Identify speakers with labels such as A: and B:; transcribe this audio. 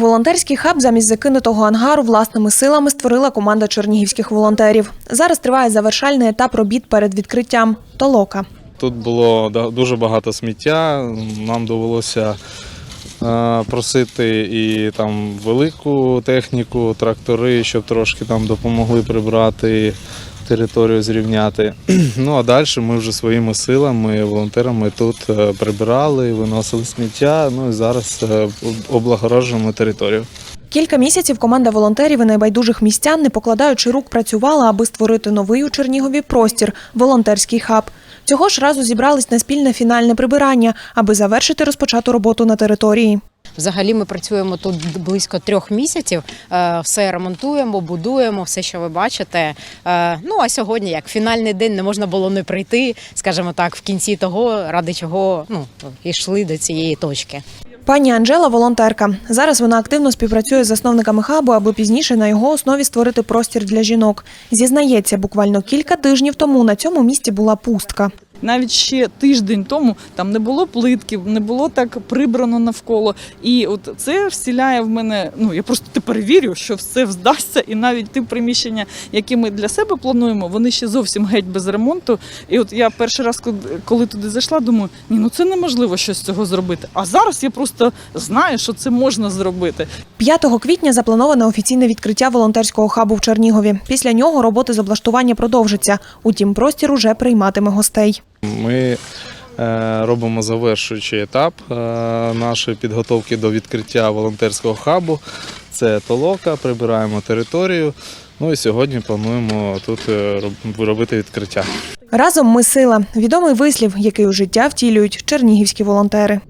A: Волонтерський хаб замість закинутого ангару власними силами створила команда чернігівських волонтерів. Зараз триває завершальний етап робіт перед відкриттям толока.
B: Тут було дуже багато сміття. Нам довелося е, просити і там велику техніку, трактори, щоб трошки там допомогли прибрати територію, зрівняти. Ну а далі ми вже своїми силами, волонтерами тут е, прибирали, виносили сміття. Ну і зараз е, облагороджуємо територію.
A: Кілька місяців команда волонтерів і найбайдужих містян, не покладаючи рук, працювала, аби створити новий у Чернігові простір волонтерський хаб. Цього ж разу зібрались на спільне фінальне прибирання, аби завершити розпочату роботу на території.
C: Взагалі ми працюємо тут близько трьох місяців. Е, Все ремонтуємо, будуємо, все, що ви бачите. Е, Ну а сьогодні, як фінальний день, не можна було не прийти, скажімо так, в кінці того, ради чого ну йшли до цієї точки.
A: Пані Анжела волонтерка. Зараз вона активно співпрацює з засновниками хабу, аби пізніше на його основі створити простір для жінок. Зізнається, буквально кілька тижнів тому на цьому місці була пустка.
D: Навіть ще тиждень тому там не було плитків, не було так прибрано навколо. І от це вселяє в мене. Ну я просто тепер вірю, що все вдасться, і навіть ті приміщення, які ми для себе плануємо, вони ще зовсім геть без ремонту. І от я перший раз, коли- туди зайшла, думаю, ні, ну це неможливо щось цього зробити. А зараз я просто знаю, що це можна зробити.
A: 5 квітня заплановане офіційне відкриття волонтерського хабу в Чернігові. Після нього роботи з облаштування продовжаться. Утім, простір уже прийматиме гостей.
B: Ми е, робимо завершуючий етап е, нашої підготовки до відкриття волонтерського хабу. Це толока, прибираємо територію. Ну і сьогодні плануємо тут е, робити відкриття.
A: Разом ми сила. Відомий вислів, який у життя втілюють чернігівські волонтери.